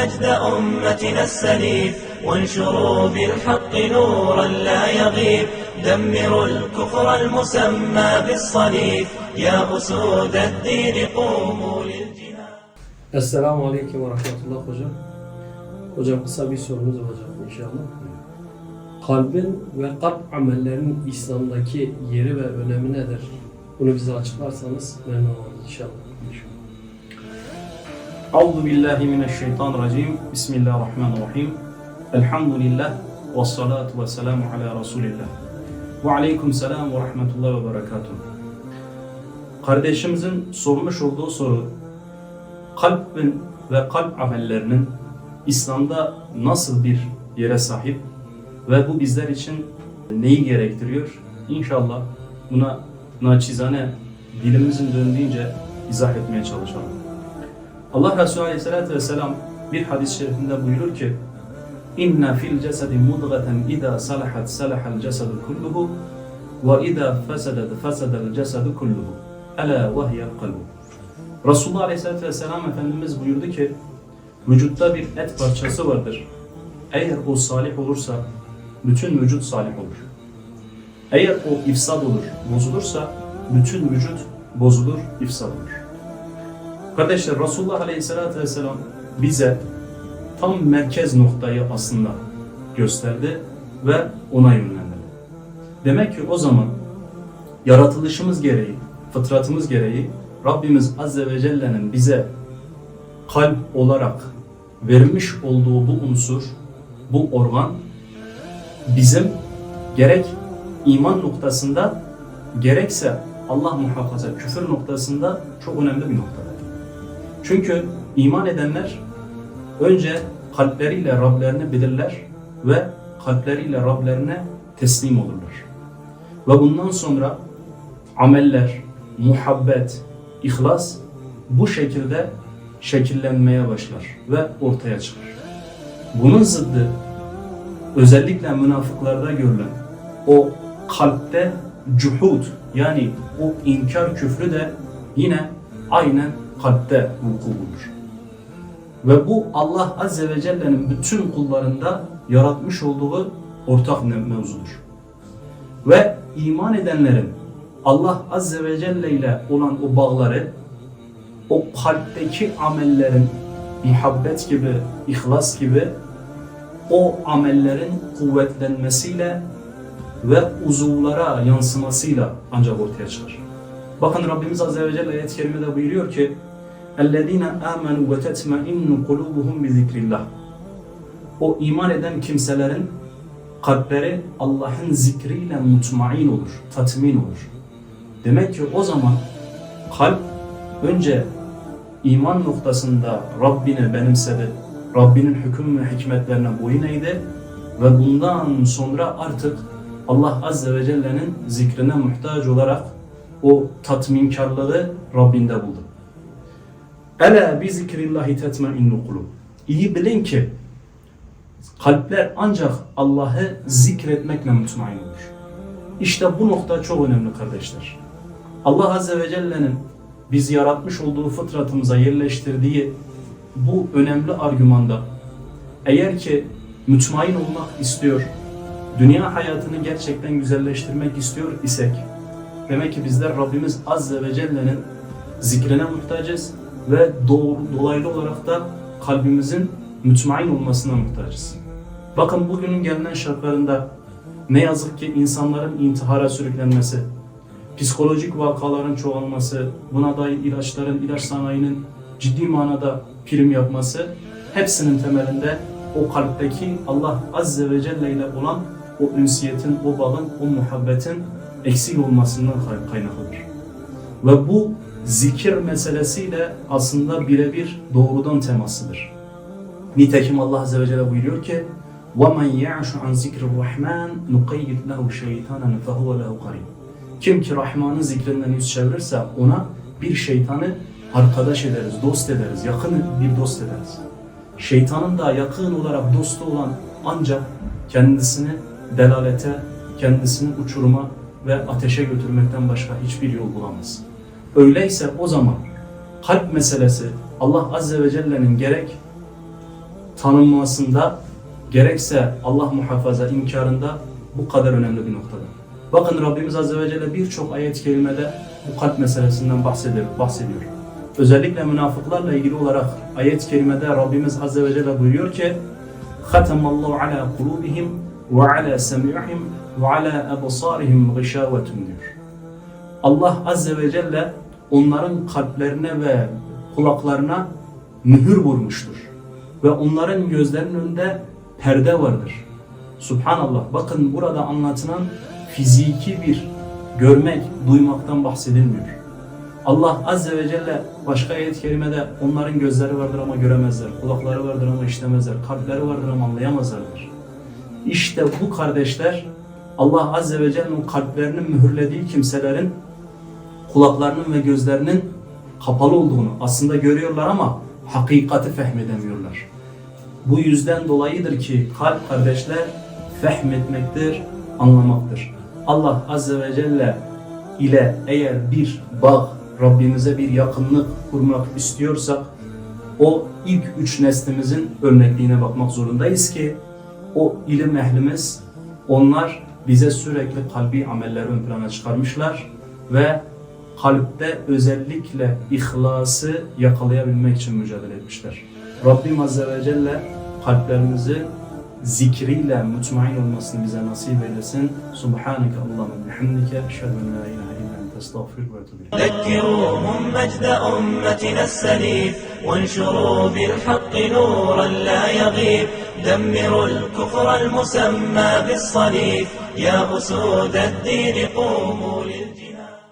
مجد أمتنا السليف وانشروا بالحق نورا لا يغيب دمروا الكفر المسمى بالصليب يا أسود الدين قوموا للجهاد Esselamu Aleyküm ve Rahmetullah hocam. Hocam kısa bir sorumuz olacak inşallah. Kalbin ve kalp amellerinin İslam'daki yeri ve önemi nedir? Bunu bize açıklarsanız memnun oluruz inşallah. Euzu billahi mineşşeytanirracim. Bismillahirrahmanirrahim. Elhamdülillah ve salatu ve selamu ala Resulillah. Ve aleyküm selam ve rahmetullah ve berekatuhu. Kardeşimizin sormuş olduğu soru kalbin ve kalp amellerinin İslam'da nasıl bir yere sahip ve bu bizler için neyi gerektiriyor? İnşallah buna naçizane dilimizin döndüğünce izah etmeye çalışalım. Allah Resulü Aleyhisselatü Vesselam bir hadis-i şerifinde buyurur ki İnne fil cesedi mudgaten idâ salahat salahal cesedu kulluhu ve idâ fesedet fesedel cesedu kulluhu Ela ve hiyel kalbu Resulullah Aleyhisselatü Vesselam Efendimiz buyurdu ki vücutta bir et parçası vardır. Eğer o salih olursa bütün vücut salih olur. Eğer o ifsad olur, bozulursa bütün vücut bozulur, ifsad olur. Kardeşler Resulullah Aleyhisselatü Vesselam bize tam merkez noktayı aslında gösterdi ve ona yönlendirdi. Demek ki o zaman yaratılışımız gereği, fıtratımız gereği Rabbimiz Azze ve Celle'nin bize kalp olarak vermiş olduğu bu unsur, bu organ bizim gerek iman noktasında gerekse Allah muhafaza küfür noktasında çok önemli bir noktada. Çünkü iman edenler önce kalpleriyle Rablerini bilirler ve kalpleriyle Rablerine teslim olurlar. Ve bundan sonra ameller, muhabbet, ihlas bu şekilde şekillenmeye başlar ve ortaya çıkar. Bunun zıddı özellikle münafıklarda görülen o kalpte cuhud yani o inkar küfrü de yine aynen kalpte vuku bulur. Ve bu Allah Azze ve Celle'nin bütün kullarında yaratmış olduğu ortak mevzudur. Ve iman edenlerin Allah Azze ve Celle ile olan o bağları o kalpteki amellerin muhabbet gibi, ihlas gibi o amellerin kuvvetlenmesiyle ve uzuvlara yansımasıyla ancak ortaya çıkar. Bakın Rabbimiz Azze ve Celle ayet-i kerimede buyuruyor ki اَلَّذ۪ينَ آمَنُوا وَتَتْمَئِنُّ قُلُوبُهُمْ بِذِكْرِ O iman eden kimselerin kalpleri Allah'ın zikriyle mutmain olur, tatmin olur. Demek ki o zaman kalp önce iman noktasında Rabbini benimsedi, Rabbinin hüküm ve hikmetlerine boyun eğdi ve bundan sonra artık Allah Azze ve Celle'nin zikrine muhtaç olarak o tatminkarlığı Rabbinde buldu. Ela bi zikrillahi tetmeinnu kulub. İyi bilin ki kalpler ancak Allah'ı zikretmekle mutmain olur. İşte bu nokta çok önemli kardeşler. Allah Azze ve Celle'nin biz yaratmış olduğu fıtratımıza yerleştirdiği bu önemli argümanda eğer ki mütmain olmak istiyor, dünya hayatını gerçekten güzelleştirmek istiyor isek demek ki bizler Rabbimiz Azze ve Celle'nin zikrine muhtacız ve doğru, dolaylı olarak da kalbimizin mütmain olmasına muhtacız. Bakın bugünün gelinen şartlarında ne yazık ki insanların intihara sürüklenmesi, psikolojik vakaların çoğalması, buna dair ilaçların, ilaç sanayinin ciddi manada prim yapması hepsinin temelinde o kalpteki Allah Azze ve Celle ile olan o ünsiyetin, o bağın, o muhabbetin eksik olmasından kay- kaynaklıdır. Ve bu zikir meselesiyle aslında birebir doğrudan temasıdır. Nitekim Allah Azze ve Celle buyuruyor ki وَمَنْ يَعْشُ عَنْ ذِكْرِ الرَّحْمَنِ نُقَيِّدْ لَهُ شَيْطَانًا فَهُوَ لَهُ قَرِينٌ Kim ki Rahman'ın zikrinden yüz çevirirse ona bir şeytanı arkadaş ederiz, dost ederiz, yakın bir dost ederiz. Şeytanın da yakın olarak dostu olan ancak kendisini delalete, kendisini uçuruma ve ateşe götürmekten başka hiçbir yol bulamaz. Öyleyse o zaman kalp meselesi Allah Azze ve Celle'nin gerek tanınmasında gerekse Allah muhafaza inkarında bu kadar önemli bir noktada. Bakın Rabbimiz Azze ve Celle birçok ayet-i kerimede bu kalp meselesinden bahsediyor. bahsediyor. Özellikle münafıklarla ilgili olarak ayet-i kerimede Rabbimiz Azze ve Celle buyuruyor ki خَتَمَ اللّٰهُ عَلَى قُلُوبِهِمْ وَعَلَى سَمِعِهِمْ وَعَلَى أَبْصَارِهِمْ غِشَاوَةٌ diyor. Allah Azze ve Celle onların kalplerine ve kulaklarına mühür vurmuştur. Ve onların gözlerinin önünde perde vardır. Subhanallah. Bakın burada anlatılan fiziki bir görmek, duymaktan bahsedilmiyor. Allah Azze ve Celle başka ayet-i kerimede onların gözleri vardır ama göremezler, kulakları vardır ama işlemezler, kalpleri vardır ama anlayamazlardır. İşte bu kardeşler Allah Azze ve Celle'nin kalplerinin mühürlediği kimselerin kulaklarının ve gözlerinin kapalı olduğunu aslında görüyorlar ama hakikati fehmedemiyorlar. Bu yüzden dolayıdır ki kalp kardeşler fehmetmektir, anlamaktır. Allah Azze ve Celle ile eğer bir bağ, Rabbimize bir yakınlık kurmak istiyorsak o ilk üç neslimizin örnekliğine bakmak zorundayız ki o ilim ehlimiz onlar bize sürekli kalbi amelleri ön plana çıkarmışlar ve kalpte özellikle ihlası yakalayabilmek için mücadele etmişler. Rabbim Azze ve Celle kalplerimizi zikriyle mutmain olmasını bize nasip eylesin. Subhaneke Allahümme bihamdike. Eşhedü en la ilahe illa ente estağfirüke ve etûbü ileyk. ذكروهم مجد أمتنا السليف وانشروا بالحق نورا لا يغيب دمروا الكفر المسمى بالصليب يا أسود الدين قوموا للجهاد